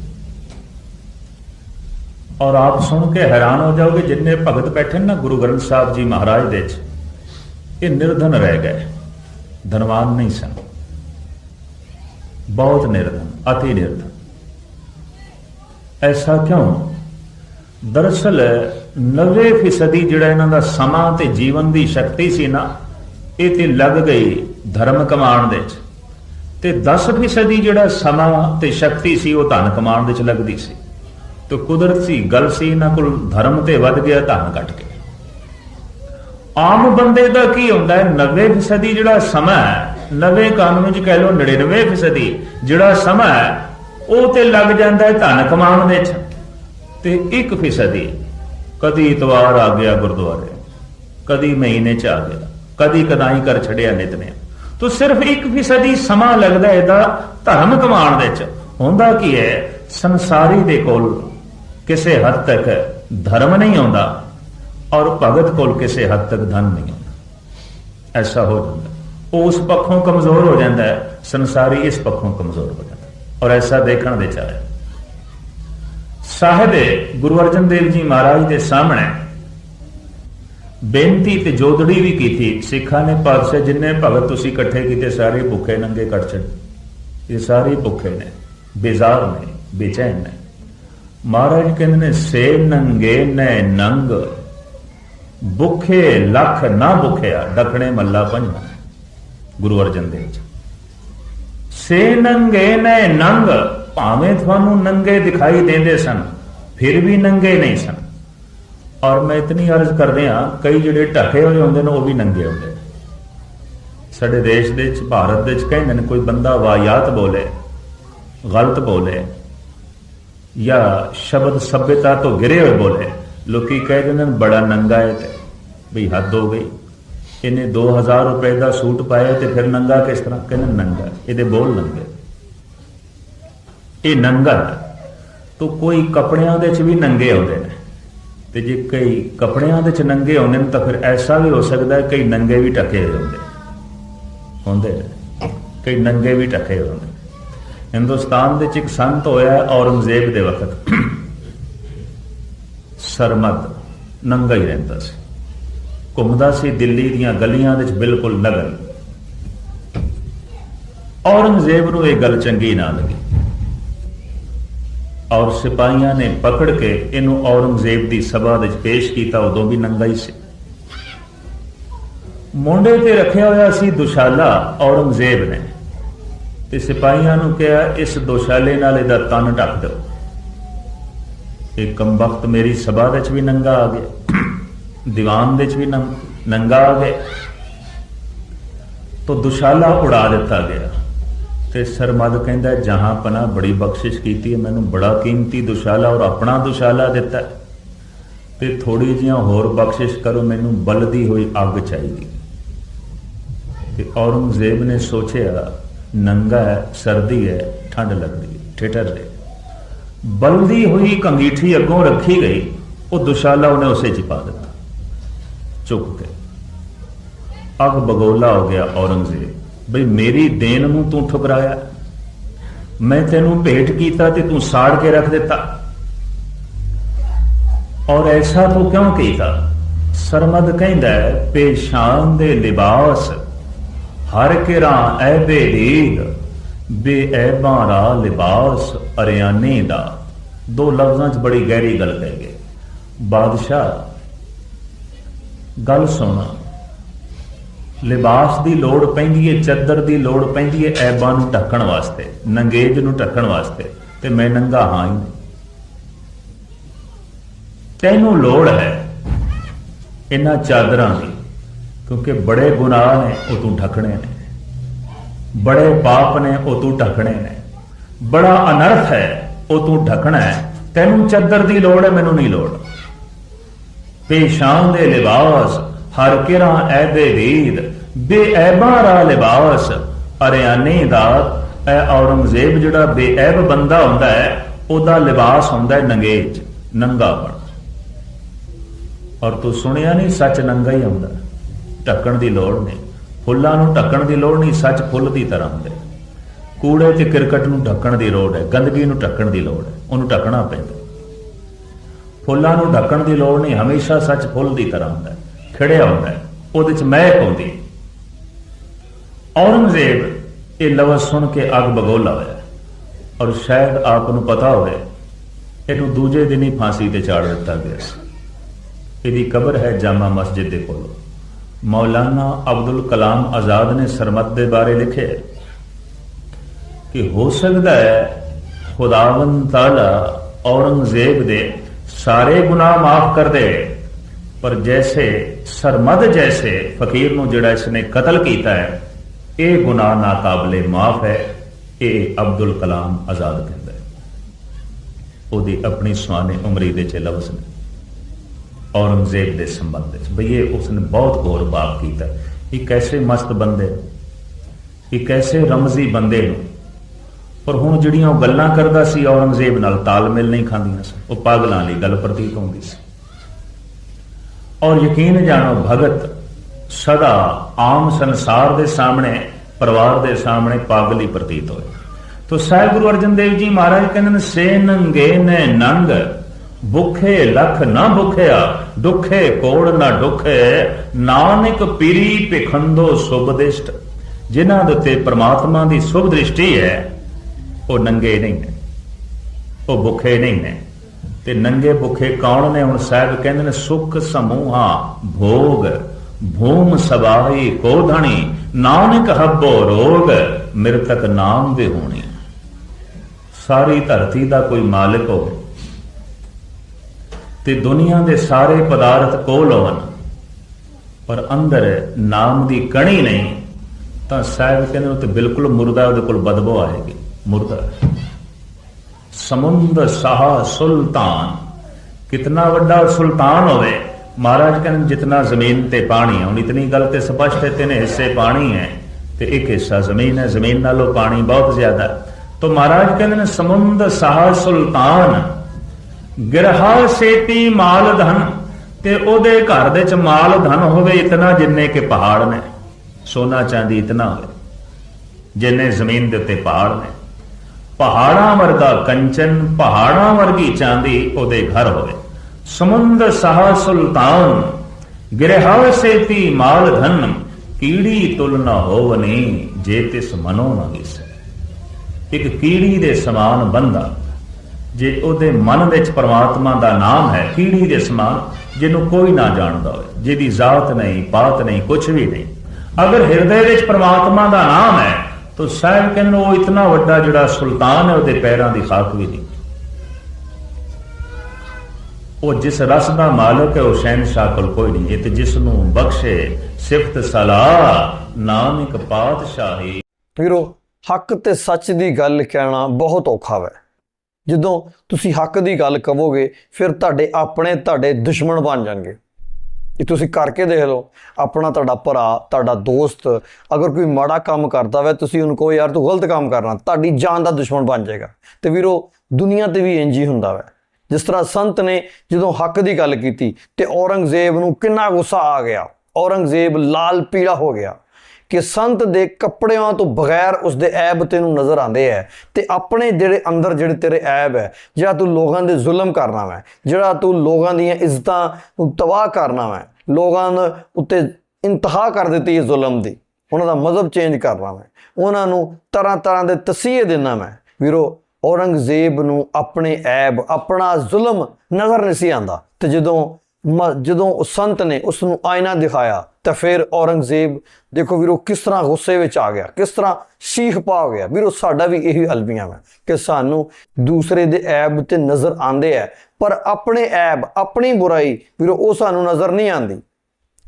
ਔਰ ਆਪ ਸੁਣ ਕੇ ਹੈਰਾਨ ਹੋ ਜਾਓਗੇ ਜਿੰਨੇ ਭਗਤ ਬੈਠੇ ਨਾ ਗੁਰੂ ਗ੍ਰੰਥ ਸਾਹਿਬ ਜੀ ਮਹਾਰਾਜ ਦੇ ਚ। ਇਹ ਨਿਰਧਨ ਰਹਿ ਗਏ। ਧਨਵਾਨ ਨਹੀਂ ਸਨ। ਬਹੁਤ ਨਿਰਧਨ, ਅਤੀ ਨਿਰਧਨ। ਐਸਾ ਕਿਉਂ? ਦਰਅਸਲ 90% ਜਿਹੜਾ ਇਹਨਾਂ ਦਾ ਸਮਾਂ ਤੇ ਜੀਵਨ ਦੀ ਸ਼ਕਤੀ ਸੀ ਨਾ, ਇਹ ਤੇ ਲੱਗ ਗਈ ਧਰਮ ਕਮਾਉਣ ਦੇ ਚ। ਤੇ 10% ਜਿਹੜਾ ਸਮਾਂ ਤੇ ਸ਼ਕਤੀ ਸੀ ਉਹ ਧਨ ਕਮਾਉਣ ਦੇ ਚ ਲੱਗਦੀ ਸੀ। ਤੇ ਕੁਦਰਤ ਸੀ, ਗੱਲ ਸੀ, ਇਹਨਾਂ ਕੋਲ ਧਰਮ ਤੇ ਵੱਧ ਗਿਆ, ਧਨ ਘਟ ਗਿਆ। ਆਮ ਬੰਦੇ ਦਾ ਕੀ ਹੁੰਦਾ ਹੈ? 90% ਜਿਹੜਾ ਸਮਾਂ ਹੈ 90 ਕਾਨੂੰਨ ਚ ਕਹਿ ਲਓ 99% ਜਿਹੜਾ ਸਮਾਂ ਹੈ, ਉਹ ਤੇ ਲੱਗ ਜਾਂਦਾ ਹੈ ਧਨ ਕਮਾਉਣ ਦੇ ਤੇ 1% ਕਦੀ ਇਤਵਾਰ ਆ ਗਿਆ ਗੁਰਦੁਆਰੇ, ਕਦੀ ਮਹੀਨੇ ਚ ਆ ਗਿਆ, ਕਦੀ ਕਦਾਈ ਕਰ ਛੜਿਆ ਨਿਤਨੇ ਤੋ ਸਿਰਫ 1% ਸਮਾਂ ਲੱਗਦਾ ਇਹਦਾ ਧਰਮ ਕਮਾਉਣ ਵਿੱਚ। ਹੁੰਦਾ ਕੀ ਹੈ? ਸੰਸਾਰੀ ਦੇ ਕੋਲ ਕਿਸੇ ਹੱਦ ਤੱਕ ਧਰਮ ਨਹੀਂ ਆਉਂਦਾ ਔਰ ਭਗਤ ਕੋਲ ਕਿਸੇ ਹੱਦ ਤੱਕ ਧਨ ਨਹੀਂ ਆਉਂਦਾ। ਐਸਾ ਹੋ ਜਾਂਦਾ। ਉਹ ਉਸ ਪੱਖੋਂ ਕਮਜ਼ੋਰ ਹੋ ਜਾਂਦਾ ਹੈ, ਸੰਸਾਰੀ ਇਸ ਪੱਖੋਂ ਕਮਜ਼ੋਰ ਹੋ ਜਾਂਦਾ ਔਰ ਐਸਾ ਦੇਖਣ ਦੇ ਚਾਹੇ ਸਾਹਿਬ ਗੁਰੂ ਅਰਜਨ ਦੇਵ ਜੀ ਮਹਾਰਾਜ ਦੇ ਸਾਹਮਣੇ ਬੇਨਤੀ ਤੇ ਜੋਦੜੀ ਵੀ ਕੀਤੀ, ਸਿੱਖਾਂ ਨੇ ਪਾਤਸ਼ਾਹ ਜਿੰਨੇ ਭਗਤ ਤੁਸੀਂ ਇਕੱਠੇ ਕੀਤੇ, ਸਾਰੇ ਭੁੱਖੇ ਨੰਗੇ ਕੱਟ ਛੱਡ। ਇਹ ਸਾਰੇ ਭੁੱਖੇ ਨੇ, ਬੇਜ਼ਾਰ ਨੇ, ਬੇਚੈਨ ਨੇ। ਮਹਾਰਾਜ ਕਹਿੰਦੇ ਨੇ ਸੇ ਨੰਗੇ ਨੈ ਨੰਗ, ਭੁੱਖੇ ਲੱਖ ਨਾ ਭੁੱਖਿਆ ਡਖਣੇ ਮੱਲਾ ਪੰਜਵਾਂ, ਗੁਰੂ ਅਰਜਨ ਦੇਵ ਜੀ। ਸੇ ਨੰਗੇ ਨੈ ਨੰਗ, ਭਾਵੇਂ ਤੁਹਾਨੂੰ ਨੰਗੇ ਦਿਖਾਈ ਦਿੰਦੇ ਸਨ, ਫਿਰ ਵੀ ਨੰਗੇ ਨਹੀਂ ਸਨ। ਔਰ ਮੈਂ ਇਤਨੀ ਅਰਜ਼ ਕਰਦੇ ਆ ਕਈ ਜਿਹੜੇ ਢਕੇ ਹੋਏ ਹੁੰਦੇ ਨੇ, ਉਹ ਵੀ ਨੰਗੇ ਹੁੰਦੇ ਸਾਡੇ ਦੇਸ਼ ਦੇ ਵਿੱਚ, ਭਾਰਤ ਦੇ ਵਿੱਚ ਕਹਿੰਦੇ ਨੇ, ਕੋਈ ਬੰਦਾ ਵਾਯਾਤ ਬੋਲੇ, ਗਲਤ ਬੋਲੇ ਜਾਂ ਸ਼ਬਦ ਸਭਿਅਤਾ ਤੋਂ ਗਿਰੇ ਹੋਏ ਬੋਲੇ ਲੋਕੀ ਕਹਿ ਦਿੰਦੇ ਨੇ ਬੜਾ ਨੰਗਾ ਹੈ ਤੇ ਵੀ ਹੱਦ ਹੋ ਗਈ ਇਹਨੇ 2000 ਰੁਪਏ ਦਾ ਸੂਟ ਪਾਇਆ ਤੇ ਫਿਰ ਨੰਗਾ ਕਿਸ ਤਰ੍ਹਾਂ ਕਹਿੰਦੇ ਨੰਗਾ ਇਹਦੇ ਬੋਲ ਨੰਗੇ ਇਹ ਨੰਗਾ ਤੋ ਕੋਈ ਕੱਪੜਿਆਂ ਦੇ ਚ ਵੀ ਨੰਗੇ ਆਉਂਦੇ ਨੇ ਤੇ ਜੇ ਕਈ ਕੱਪੜਿਆਂ ਦੇ ਚ ਨੰਗੇ ਆਉਂਦੇ ਨੇ ਤਾਂ ਫਿਰ ਐਸਾ ਵੀ ਹੋ ਸਕਦਾ ਹੈ ਕਈ ਨੰਗੇ ਵੀ ਟਕੇ ਹੋਏ ਹੁੰਦੇ ਹੁੰਦੇ ਨੇ। ਕਈ ਨੰਗੇ ਵੀ ਟਕੇ ਹੋਏ ਹੁੰਦੇ ਹਿੰਦੁਸਤਾਨ ਦੇ ਚ ਇੱਕ ਸੰਤ ਹੋਇਆ ਔਰੰਗਜ਼ੇਬ ਦੇ ਵਕਤ। ਸਰਮਦ, ਨੰਗਾ ਹੀ ਰਹਿੰਦਾ ਸੀ। ਘੁੰਮਦਾ ਸੀ ਦਿੱਲੀ ਦੀਆਂ ਗਲੀਆਂ ਵਿੱਚ ਬਿਲਕੁਲ ਨਗਰ। ਔਰੰਗਜ਼ੇਬ ਨੂੰ ਇਹ ਗੱਲ ਚੰਗੀ ਨਾ ਲੱਗੀ। ਔਰ ਸਿਪਾਹੀਆਂ ਨੇ ਪਕੜ ਕੇ ਇਹਨੂੰ ਔਰੰਗਜ਼ੇਬ ਦੀ ਸਭਾ ਵਿੱਚ ਪੇਸ਼ ਕੀਤਾ, ਉਦੋਂ ਵੀ ਨੰਗਾ ਹੀ ਸੀ। ਮੁੰਡੇ ਤੇ ਰੱਖਿਆ ਹੋਇਆ ਸੀ ਦੁਸ਼ਾਲਾ ਔਰੰਗਜ਼ੇਬ ਨੇ। ਤੇ ਸਿਪਾਹੀਆਂ ਨੂੰ ਕਿਹਾ, ਇਸ ਦੁਸ਼ਾਲੇ ਨਾਲ ਇਹਦਾ ਤਨ ਢੱਕ ਦਿਓ। ਇਹ ਕੰਬਖਤ ਮੇਰੀ ਸਭਾ ਵਿੱਚ ਵੀ ਨੰਗਾ ਆ ਗਿਆ। ਦੀਵਾਨ ਵਿੱਚ ਵੀ ਨੰਗ- ਨੰਗਾ ਆ ਗਿਆ। ਤੋ ਦੁਸ਼ਾਲਾ ਉਡਾ ਦਿੱਤਾ ਗਿਆ। ਤੇ ਸਰਮਦ ਕਹਿੰਦਾ, ਜਹਾਂ ਪਨਾ ਬੜੀ ਬਖਸ਼ਿਸ਼ ਕੀਤੀ ਹੈ, ਮੈਨੂੰ ਬੜਾ ਕੀਮਤੀ ਦੁਸ਼ਾਲਾ ਔਰ ਆਪਣਾ ਦੁਸ਼ਾਲਾ ਦਿੱਤਾ ਹੈ। ਤੇ ਥੋੜੀ ਜਿਹੀਆਂ ਹੋਰ ਬਖਸ਼ਿਸ਼ ਕਰੋ, ਮੈਨੂੰ ਬਲਦੀ ਹੋਈ ਅੱਗ ਚਾਹੀਦੀ ਤੇ ਔਰੰਗਜ਼ੇਬ ਨੇ ਸੋਚਿਆ ਨੰਗਾ ਹੈ, ਸਰਦੀ ਹੈ, ਠੰਡ ਲੱਗਦੀ ਹੈ, ਠੇਠਰ ਦੇ ਬਲਦੀ ਹੋਈ ਕੰਗੀਠੀ ਅੱਗੋਂ ਰੱਖੀ ਗਈ, ਉਹ ਦੁਸ਼ਾਲਾ ਉਹਨੇ ਉਸੇ ਚ ਪਾ ਦਿੱਤਾ। ਚੁੱਕ ਕੇ। ਅਗ ਬਗੋਲਾ ਹੋ ਗਿਆ ਔਰੰਗਜ਼ੇਬ, ਬਈ ਮੇਰੀ ਦੇਨ ਨੂੰ ਤੂੰ ਠੁਕਰਾਇਆ। ਮੈਂ ਤੈਨੂੰ ਭੇਟ ਕੀਤਾ ਤੇ ਤੂੰ ਸਾੜ ਕੇ ਰੱਖ ਦਿੱਤਾ। ਔਰ ਐਸਾ ਤੂੰ ਕਿਉਂ ਕੀਤਾ? ਸਰਮਦ ਕਹਿੰਦਾ ਪੇਸ਼ਾਨ ਦੇ ਲਿਬਾਸ ਹਰ ਕਿਰਾਂ ਐਬੇ ਰੀਦ ਬੇਐਬਾਂ ਰਾ ਲਿਬਾਸ ਅਰਿਆਨੇ ਦਾ ਦੋ ਲਫ਼ਜ਼ਾਂ 'ਚ ਬੜੀ ਗਹਿਰੀ ਗੱਲ ਕਹਿ ਗਏ। ਬਾਦਸ਼ਾਹ, ਗੱਲ ਸੁਣ। ਲਿਬਾਸ ਦੀ ਲੋੜ ਪੈਂਦੀ ਏ, ਚੱਦਰ ਦੀ ਲੋੜ ਪੈਂਦੀ ਏ ਐਬਾਂ ਨੂੰ ਢੱਕਣ ਵਾਸਤੇ, ਨੰਗੇਜ ਨੂੰ ਢੱਕਣ ਵਾਸਤੇ, ਤੇ ਮੈਂ ਨੰਗਾ ਹਾਂ ਹੀ ਤੈਨੂੰ ਲੋੜ ਹੈ ਇਹਨਾਂ ਚਾਦਰਾਂ ਦੀ। ਕਿਉਂਕਿ ਬੜੇ ਗੁਨਾਹ ਨੇ, ਉਹ ਤੂੰ ਢੱਕਣੇ ਨੇ। ਬੜੇ ਪਾਪ ਨੇ, ਉਹ ਤੂੰ ਢੱਕਣੇ ਨੇ। ਬੜਾ ਅਨਰਥ ਹੈ, ਉਹ ਤੂੰ ਢੱਕਣਾ ਹੈ। ਤੈਨੂੰ ਚੱਦਰ ਦੀ ਲੋੜ ਹੈ, ਮੈਨੂੰ ਨਹੀਂ ਲੋੜ। ਪੇਸ਼ਾਨ ਦੇ ਲਿਬਾਸ, ਹਰ ਕਿਰਾ ਐਬੇ ਰੀਦ ਬੇਐਬਾਂ ਰਾ ਲਿਬਾਸ। ਅਰਿਆਨੇ ਦਾ ਐ ਔਰੰਗਜ਼ੇਬ ਜਿਹੜਾ ਬੇਐਬ ਬੰਦਾ ਹੁੰਦਾ ਹੈ, ਉਹਦਾ ਲਿਬਾਸ ਹੁੰਦਾ ਹੈ ਨੰਗੇਜ ਨੰਗਾਪਣ ਔਰ ਤੂੰ ਸੁਣਿਆ ਨਹੀਂ, ਸੱਚ ਨੰਗਾ ਹੀ ਹੁੰਦਾ ਢੱਕਣ ਦੀ ਲੋੜ ਨਹੀਂ। ਫੁੱਲਾਂ ਨੂੰ ਢੱਕਣ ਦੀ ਲੋੜ ਨਹੀਂ ਸੱਚ ਫੁੱਲ ਦੀ ਤਰ੍ਹਾਂ ਹੁੰਦੇ। ਕੂੜੇ ਤੇ ਕਿਰਕਟ ਨੂੰ ਢੱਕਣ ਦੀ ਲੋੜ ਹੈ ਗੰਦਗੀ ਨੂੰ ਢੱਕਣ ਦੀ ਲੋੜ ਹੈ ਉਹਨੂੰ ਢੱਕਣਾ ਪੈਂਦਾ। ਫੁੱਲਾਂ ਨੂੰ ਢੱਕਣ ਦੀ ਲੋੜ ਨਹੀਂ ਹਮੇਸ਼ਾ ਸੱਚ ਫੁੱਲ ਦੀ ਤਰ੍ਹਾਂ ਹੁੰਦਾ ਹੈ, ਖਿੜਿਆ ਹੁੰਦਾ ਉਹਦੇ ਚ ਮਹਿਕ ਆਉਂਦੀ ਔਰੰਗਜ਼ੇਬ ਇਹ ਲਫ਼ਜ਼ ਸੁਣ ਕੇ ਅੱਗ ਬਗੋਲਾ ਹੋਇਆ। ਔਰ ਸ਼ਾਇਦ ਆਪ ਨੂੰ ਪਤਾ ਹੋਵੇ ਇਹਨੂੰ ਦੂਜੇ ਦਿਨ ਹੀ ਫਾਂਸੀ ਤੇ ਚਾੜ ਦਿੱਤਾ ਗਿਆ ਸੀ। ਇਹਦੀ ਕਬਰ ਹੈ ਜਾਮਾ ਮਸਜਿਦ ਦੇ ਕੋਲੋਂ। ਮੌਲਾਨਾ ਅਬਦੁਲ ਕਲਾਮ ਆਜ਼ਾਦ ਨੇ ਸਰਮਤ ਦੇ ਬਾਰੇ ਲਿਖਿਆ ਕਿ ਹੋ ਸਕਦਾ ਹੈ ਖੁਦਾਵੰਦ ਤਾਲਾ ਔਰੰਗਜ਼ੇਬ ਦੇ ਸਾਰੇ ਗੁਨਾਹ ਮਾਫ ਕਰ ਦੇ ਪਰ ਜੈਸੇ ਸਰਮਦ ਜੈਸੇ ਫਕੀਰ ਨੂੰ ਜਿਹੜਾ ਇਸਨੇ ਕਤਲ ਕੀਤਾ ਹੈ, ਇਹ ਗੁਨਾਹ ਨਾਕਾਬਲੇ ਮਾਫ ਹੈ, ਇਹ ਅਬਦੁਲ ਕਲਾਮ ਆਜ਼ਾਦ ਕਹਿੰਦਾ ਹੈ। ਉਹਦੀ ਆਪਣੀ ਸੁਆਨੇ ਉਮਰੀ ਦੇ ਚ ਲਫ਼ਜ਼ ਨੇ। ਔਰੰਗਜ਼ੇਬ ਦੇ ਸੰਬੰਧ ਵਿੱਚ। ਬਈ ਇਹ ਉਸਨੇ ਬਹੁਤ ਗੌਰ ਬਾਪ ਕੀਤਾ। ਇਹ ਕੈਸੇ ਮਸਤ ਬੰਦੇ ਇਹ ਕੈਸੇ ਰਮਜ਼ੀ ਬੰਦੇ ਨੂੰ, ਪਰ ਹੁਣ ਜਿਹੜੀਆਂ ਉਹ ਗੱਲਾਂ ਕਰਦਾ ਸੀ, ਔਰੰਗਜ਼ੇਬ ਨਾਲ ਤਾਲਮੇਲ ਨਹੀਂ ਖਾਂਦੀਆਂ ਸੀ ਉਹ ਪਾਗਲਾਂ ਲਈ ਗੱਲ ਪ੍ਰਤੀਤ ਹੁੰਦੀ ਸੀ। ਔਰ ਯਕੀਨ ਜਾਣੋ, ਭਗਤ ਸਦਾ ਆਮ ਸੰਸਾਰ ਦੇ ਸਾਹਮਣੇ, ਪਰਿਵਾਰ ਦੇ ਸਾਹਮਣੇ ਪਾਗਲ ਹੀ ਪ੍ਰਤੀਤ ਹੋਏ ਤੋ ਸਾਹਿਬ ਗੁਰੂ ਅਰਜਨ ਦੇਵ ਜੀ ਮਹਾਰਾਜ ਕਹਿੰਦੇ ਨੇ ਸੇ ਨੰਗੇ ਨੇ ਨੰਗ ਭੁਖੇ ਲਖ ਨਾ ਭੁਖਿਆ, ਦੁਖੇ ਕੋੜ ਨਾ ਦੁਖੇ ਨਾਨਕ ਪੀਰੀ ਪਖੰਦੋ ਸੁਭਦਿਸ਼ਟ ਜਿਨ੍ਹਾਂ ਦੇ ਉੱਤੇ ਪ੍ਰਮਾਤਮਾ ਦੀ ਸੁਭ ਦ੍ਰਿਸ਼ਟੀ ਹੈ, ਉਹ ਨੰਗੇ ਨਹੀਂ ਨੇ। ਉਹ ਭੁੱਖੇ ਨਹੀਂ ਨੇ। ਤੇ ਨੰਗੇ ਭੁੱਖੇ ਕੌਣ ਨੇ? ਹੁਣ ਸਾਹਿਬ ਕਹਿੰਦੇ ਨੇ, ਸੁਖ ਸਮੂਹਾ ਭੋਗ, ਭੂਮ ਸਬਾਈ ਕੋਧਣੀ, ਨਾਨਕ ਹੱਬੋ ਰੋਗ, ਮਿਰਤਕ ਨਾਮ ਦੇ ਹੋਣੀ ਸਾਰੀ ਧਰਤੀ ਦਾ ਕੋਈ ਮਾਲਕ ਹੋਵੇ ਤੇ ਦੁਨੀਆ ਦੇ ਸਾਰੇ ਪਦਾਰਥ ਕੋਲ ਹੋਣ, ਪਰ ਅੰਦਰ ਨਾਮ ਦੀ ਕਣੀ ਨਹੀਂ, ਤਾਂ ਸਾਹਿਬ ਕਹਿੰਦੇ ਉਹ ਤੇ ਬਿਲਕੁਲ ਮੁਰਦਾ ਉਹਦੇ ਕੋਲ ਬਦਬੂ ਆਏਗੀ, ਮੁਰਦਾ ਸਮੁੰਦ ਸਾਹ ਸੁਲਤਾਨ, ਕਿਤਨਾ ਵੱਡਾ ਸੁਲਤਾਨ ਹੋਵੇ, ਮਹਾਰਾਜ ਕਹਿੰਦੇ ਜਿਤਨਾ ਜ਼ਮੀਨ ਤੇ ਪਾਣੀ ਹੈ। ਹੁਣ ਇਤਨੀ ਗੱਲ ਤੇ ਸਪਸ਼ਟ ਹੈ, ਤਿੰਨ ਹਿੱਸੇ ਪਾਣੀ ਹੈ ਤੇ ਇੱਕ ਹਿੱਸਾ ਜ਼ਮੀਨ ਹੈ। ਜ਼ਮੀਨ ਨਾਲੋਂ ਪਾਣੀ ਬਹੁਤ ਜ਼ਿਆਦਾ ਹੈ। ਤਾਂ ਮਹਾਰਾਜ ਕਹਿੰਦੇ ਨੇ ਸਮੁੰਦਰ ਸਾਹ ਸੁਲਤਾਨ ਗ੍ਰਹ ਸੇਤੀ ਮਾਲ ਧਨ, ਤੇ ਉਹਦੇ ਘਰ ਦੇ ਚ ਮਾਲ ਧਨ ਹੋਵੇ ਇਤਨਾ ਜਿੰਨੇ ਕਿ ਪਹਾੜ ਨੇ, ਸੋਨਾ ਚਾਂਦੀ ਇਤਨਾ ਹੋਵੇ, ਜਿੰਨੇ ਜ਼ਮੀਨ ਦੇ ਉੱਤੇ ਪਹਾੜ ਨੇ। ਪਹਾੜਾਂ ਵਰਗਾ ਕੰਚਨ, ਪਹਾੜਾਂ ਵਰਗੀ ਚਾਂਦੀ ਉਹਦੇ ਘਰ ਹੋਵੇ। ਸਮੁੰਦਰ ਸਾਹ ਸੁਲਤਾਨ, ਗ੍ਰਹ ਸੇਤੀ ਮਾਲ ਧਨ, ਕੀੜੀ ਤੁਲ ਨਾ ਹੋਵਨੀ, ਜੇ ਤਿਸ ਮਨੋ ਨਾ ਵਿਸੈ ਇੱਕ ਕੀੜੀ ਦੇ ਸਮਾਨ ਬੰਦਾ ਜੇ ਉਹਦੇ ਮਨ ਵਿੱਚ ਪ੍ਰਮਾਤਮਾ ਦਾ ਨਾਮ ਹੈ, ਕੀੜੀ ਦੇ ਸਮਾਨ, ਜਿਹਨੂੰ ਕੋਈ ਨਾ ਜਾਣਦਾ ਹੋਵੇ, ਜਿਹਦੀ ਜ਼ਾਤ ਨਹੀਂ ਪਾਤ ਨਹੀਂ ਕੁਝ ਵੀ ਨਹੀਂ। ਅਗਰ ਹਿਰਦੇ ਵਿੱਚ ਪ੍ਰਮਾਤਮਾ ਦਾ ਨਾਮ ਹੈ, ਤਾਂ ਸਾਹਿਬ ਕਹਿੰਦੇ, ਉਹ ਇਤਨਾ ਵੱਡਾ ਜਿਹੜਾ ਸੁਲਤਾਨ ਹੈ, ਉਹਦੇ ਪੈਰਾਂ ਦੀ ਖਾਕ ਵੀ ਨਹੀਂ। ਉਹ ਜਿਸ ਰਸ ਦਾ ਮਾਲਕ ਹੈ, ਉਹ ਸ਼ਹਿਨशाह ਕੋਲ ਕੋਈ ਨਹੀਂ। ਇਹ ਤੇ ਜਿਸ ਨੂੰ ਬਖਸ਼ੇ ਸਿਫਤ ਸਲਾਹ, ਨਾਨਕ ਪਾਤਸ਼ਾਹੀ। ਵੀਰੋ, ਹੱਕ ਤੇ ਸੱਚ ਦੀ ਗੱਲ ਕਹਿਣਾ ਬਹੁਤ ਔਖਾ ਹੈ ਜਦੋਂ ਤੁਸੀਂ ਹੱਕ ਦੀ ਗੱਲ ਕਹੋਗੇ ਫਿਰ ਤੁਹਾਡੇ ਆਪਣੇ ਤੁਹਾਡੇ ਦੁਸ਼ਮਣ ਬਣ ਜਾਣਗੇ। ਇਹ ਤੁਸੀਂ ਕਰਕੇ ਦੇਖ ਲਓ, ਆਪਣਾ ਤੁਹਾਡਾ ਭਰਾ, ਤੁਹਾਡਾ ਦੋਸਤ, ਅਗਰ ਕੋਈ ਮਾੜਾ ਕੰਮ ਕਰਦਾ ਵੇ, ਤੁਸੀਂ ਉਹਨੂੰ ਕਹੋ, ਯਾਰ, ਤੂੰ ਗਲਤ ਕੰਮ ਕਰਨਾ, ਤੁਹਾਡੀ ਜਾਨ ਦਾ ਦੁਸ਼ਮਣ ਬਣ ਜਾਏਗਾ। ਤੇ ਵੀਰੋ, ਦੁਨੀਆ ਤੇ ਵੀ ਇੰਜ ਹੀ ਹੁੰਦਾ ਵੇ। ਜਿਸ ਤਰ੍ਹਾਂ ਸੰਤ ਨੇ ਜਦੋਂ ਹੱਕ ਦੀ ਗੱਲ ਕੀਤੀ, ਤੇ ਔਰੰਗਜ਼ੇਬ ਨੂੰ ਕਿੰਨਾ ਗੁੱਸਾ ਆ ਗਿਆ। ਔਰੰਗਜ਼ੇਬ ਲਾਲ ਪੀਲਾ ਹੋ ਗਿਆ। ਕਿ ਸੰਤ ਦੇ ਕੱਪੜਿਆਂ ਤੋਂ ਬਗੈਰ ਉਸ ਦੇ ਐਬ ਤੈਨੂੰ ਨਜ਼ਰ ਆਉਂਦੇ ਐ ਤੇ ਆਪਣੇ ਜਿਹੜੇ ਅੰਦਰ ਜਿਹੜੇ ਤੇਰੇ ਐਬ ਹੈ ਜਿਹੜਾ ਤੂੰ ਲੋਕਾਂ ਦੇ ਜ਼ੁਲਮ ਕਰਨਾ ਵੈ, ਜਿਹੜਾ ਤੂੰ ਲੋਕਾਂ ਦੀਆਂ ਇੱਜ਼ਤਾਂ ਨੂੰ ਤਬਾਹ ਕਰਨਾ ਵੈ, ਲੋਕਾਂ ਉੱਤੇ ਇੰਤਹਾ ਕਰ ਦਿੱਤੀ ਹੈ ਜ਼ੁਲਮ ਦੀ, ਉਹਨਾਂ ਦਾ ਮਜ਼ਹਬ ਚੇਂਜ ਕਰਨਾ ਵੈ, ਉਹਨਾਂ ਨੂੰ ਤਰ੍ਹਾਂ ਤਰ੍ਹਾਂ ਦੇ ਤਸੀਹੇ ਦੇਣਾ ਮੈਂ ਵੀਰੋ, ਔਰੰਗਜ਼ੇਬ ਨੂੰ ਆਪਣੇ ਐਬ, ਆਪਣਾ ਜ਼ੁਲਮ ਨਜ਼ਰ ਨਹੀਂ ਸੀ ਆਂਦਾ ਤੇ ਜਦੋਂ ਜਦੋਂ ਸੰਤ ਨੇ ਉਸ ਨੂੰ ਆਇਨਾ ਦਿਖਾਇਆ, ਤਾਂ ਫਿਰ ਔਰੰਗਜ਼ੇਬ, ਦੇਖੋ ਵੀਰੋ ਕਿਸ ਤਰ੍ਹਾਂ ਗੁੱਸੇ ਵਿੱਚ ਆ ਗਿਆ, ਕਿਸ ਤਰ੍ਹਾਂ ਸ਼ੀਖ ਪਾ ਗਿਆ। ਵੀਰੋ ਸਾਡਾ ਵੀ ਇਹੀ ਅਲਬੀਆਂ ਹੈ ਕਿ ਸਾਨੂੰ ਦੂਸਰੇ ਦੇ ਐਬ ਤੇ ਨਜ਼ਰ ਆਂਦੇ ਆ, ਪਰ ਆਪਣੇ ਐਬ, ਆਪਣੀ ਬੁਰਾਈ, ਵੀਰੋ ਉਹ ਸਾਨੂੰ ਨਜ਼ਰ ਨਹੀਂ ਆਂਦੀ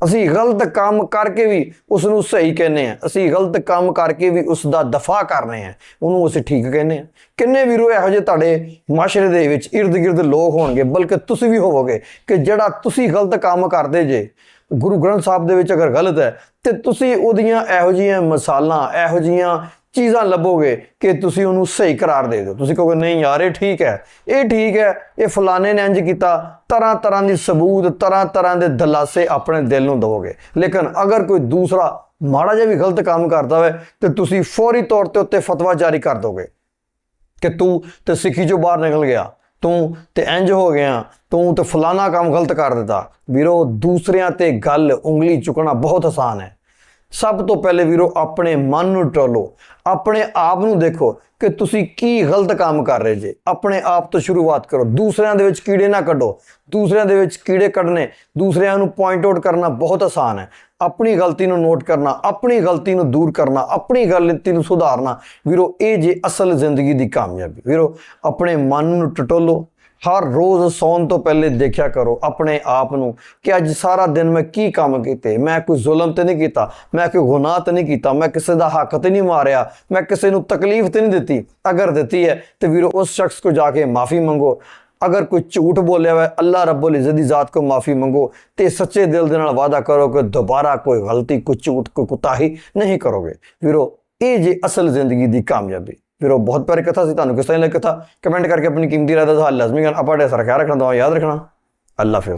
ਅਸੀਂ ਗਲਤ ਕੰਮ ਕਰਕੇ ਵੀ ਉਸ ਨੂੰ ਸਹੀ ਕਹਿੰਦੇ ਆ ਅਸੀਂ ਗਲਤ ਕੰਮ ਕਰਕੇ ਵੀ ਉਸ ਦਾ ਦਫਾ ਕਰਨੇ ਆ ਉਹਨੂੰ ਅਸੀਂ ਠੀਕ ਕਹਿੰਦੇ ਆ ਕਿੰਨੇ ਵੀਰੋ ਇਹੋ ਜਿਹੇ ਤੁਹਾਡੇ ਮਾਸ਼ਰੇ ਦੇ ਵਿੱਚ ird-gird ਲੋਕ ਹੋਣਗੇ, ਬਲਕਿ ਤੁਸੀਂ ਵੀ ਹੋਵੋਗੇ ਕਿ ਜਿਹੜਾ ਤੁਸੀਂ ਗਲਤ ਕੰਮ ਕਰਦੇ ਜੇ, ਗੁਰੂ ਗ੍ਰੰਥ ਸਾਹਿਬ ਦੇ ਵਿੱਚ ਅਗਰ ਗਲਤ ਹੈ, ਤੇ ਤੁਸੀਂ ਉਹਦੀਆਂ ਇਹੋ ਜਿਹੀਆਂ ਮਿਸਾਲਾਂ, ਇਹੋ ਜਿਹੀਆਂ ਚੀਜ਼ਾਂ ਲੱਭੋਗੇ ਕਿ ਤੁਸੀਂ ਉਹਨੂੰ ਸਹੀ ਕਰਾਰ ਦੇ ਦਿਓ। ਤੁਸੀਂ ਕਹੋਗੇ, ਨਹੀਂ ਯਾਰ, ਇਹ ਠੀਕ ਹੈ। ਇਹ ਠੀਕ ਹੈ, ਇਹ ਫਲਾਣੇ ਨੇ ਇੰਜ ਕੀਤਾ। ਤਰ੍ਹਾਂ ਤਰ੍ਹਾਂ ਦੀ ਸਬੂਤ, ਤਰ੍ਹਾਂ ਤਰ੍ਹਾਂ ਦੇ ਦਲਾਸੇ ਆਪਣੇ ਦਿਲ ਨੂੰ ਦਿਓਗੇ। ਲੇਕਿਨ ਅਗਰ ਕੋਈ ਦੂਸਰਾ ਮਾੜਾ ਜਿਹਾ ਵੀ ਗਲਤ ਕੰਮ ਕਰਦਾ ਹੋਵੇ, ਤੇ ਤੁਸੀਂ ਫੌਰੀ ਤੌਰ ਤੇ ਉੱਤੇ ਫਤਵਾ ਜਾਰੀ ਕਰ ਦੋਗੇ ਕਿ ਤੂੰ ਤੇ ਸਿੱਖੀ ਚੋਂ ਬਾਹਰ ਨਿਕਲ ਗਿਆ। ਤੂੰ ਤੇ ਇੰਜ ਹੋ ਗਿਆ। ਤੂੰ ਤੇ ਫਲਾਣਾ ਕੰਮ ਗਲਤ ਕਰ ਦਿੱਤਾ। ਵੀਰੋ, ਦੂਸਰਿਆਂ ਤੇ ਗੱਲ ਉਂਗਲੀ ਚੁੱਕਣਾ ਬਹੁਤ ਆਸਾਨ ਹੈ। ਸਭ ਤੋਂ ਪਹਿਲੇ ਵੀਰੋ, ਆਪਣੇ ਮਨ ਨੂੰ ਟੋਲੋ। ਆਪਣੇ ਆਪ ਨੂੰ ਦੇਖੋ ਕਿ ਤੁਸੀਂ ਕੀ ਗਲਤ ਕੰਮ ਕਰ ਰਹੇ ਜੇ। ਆਪਣੇ ਆਪ ਤੋਂ ਸ਼ੁਰੂਆਤ ਕਰੋ। ਦੂਸਰਿਆਂ ਦੇ ਵਿੱਚ ਕੀੜੇ ਨਾ ਕੱਢੋ। ਦੂਸਰਿਆਂ ਦੇ ਵਿੱਚ ਕੀੜੇ ਕੱਢਨੇ ਦੂਸਰਿਆਂ ਨੂੰ ਪੁਆਇੰਟ ਆਊਟ ਕਰਨਾ ਬਹੁਤ ਆਸਾਨ ਹੈ। ਆਪਣੀ ਗਲਤੀ ਨੂੰ ਨੋਟ ਕਰਨਾ, ਆਪਣੀ ਗਲਤੀ ਨੂੰ ਦੂਰ ਕਰਨਾ, ਆਪਣੀ ਗਲਤੀ ਨੂੰ ਸੁਧਾਰਨਾ। ਵੀਰੋ, ਇਹ ਜੇ ਅਸਲ ਜ਼ਿੰਦਗੀ ਦੀ ਕਾਮਯਾਬੀ। ਵੀਰੋ, ਆਪਣੇ ਮਨ ਨੂੰ ਟਟੋਲੋ। ਹਰ ਰੋਜ਼ ਸੌਣ ਤੋਂ ਪਹਿਲੇ ਦੇਖਿਆ ਕਰੋ ਆਪਣੇ ਆਪ ਨੂੰ ਕਿ ਅੱਜ ਸਾਰਾ ਦਿਨ ਮੈਂ ਕੀ ਕੰਮ ਕੀਤੇ, ਮੈਂ ਕੋਈ ਜ਼ੁਲਮ ਤੇ ਨਹੀਂ ਕੀਤਾ, ਮੈਂ ਕੋਈ ਗੁਨਾਹ ਤੇ ਨਹੀਂ ਕੀਤਾ, ਮੈਂ ਕਿਸੇ ਦਾ ਹੱਕ ਤੇ ਨਹੀਂ ਮਾਰਿਆ, ਮੈਂ ਕਿਸੇ ਨੂੰ ਤਕਲੀਫ ਤੇ ਨਹੀਂ ਦਿੱਤੀ, ਅਗਰ ਦਿੱਤੀ ਹੈ ਤੇ ਵੀਰੋ ਉਸ ਸ਼ਖਸ ਕੋ ਜਾ ਕੇ ਮਾਫੀ ਮੰਗੋ। ਅਗਰ ਕੋਈ ਝੂਠ ਬੋਲਿਆ ਹੋਇਆ ਅੱਲਾ ਰੱਬੁਲ ਇਜ਼ਤ ਦੀ ਜ਼ਾਤ ਕੋ ਮਾਫੀ ਮੰਗੋ ਤੇ ਸੱਚੇ ਦਿਲ ਦੇ ਨਾਲ ਵਾਅਦਾ ਕਰੋ ਕਿ ਦੁਬਾਰਾ ਕੋਈ ਗਲਤੀ, ਕੋਈ ਝੂਠ, ਕੋਈ ਕੁਤਾਹੀ ਨਹੀਂ ਕਰੋਗੇ। ਵੀਰੋ, ਇਹ ਜੇ ਅਸਲ ਜ਼ਿੰਦਗੀ ਦੀ ਕਾਮਯਾਬੀ। ਫਿਰ ਉਹ ਬਹੁਤ ਪਿਆਰੀ ਕਥਾ ਸੀ, ਤੁਹਾਨੂੰ ਕਿਸ ਤਰ੍ਹਾਂ ਦੀ ਲੱਗੀ ਕਥਾ? ਕਮੈਂਟ ਕਰਕੇ ਆਪਣੀ ਕੀਮਤੀ ਰਾਏ ਦਾ ਹੱਲ ਲਾਜ਼ਮੀ ਕਰਨ ਆਪਾਂ ਡੇ ਸਰ ਖਿਆਲ ਰੱਖਣਾ ਦਵਾ ਯਾਦ ਰੱਖਣਾ। ਅੱਲਾ ਫਿਰ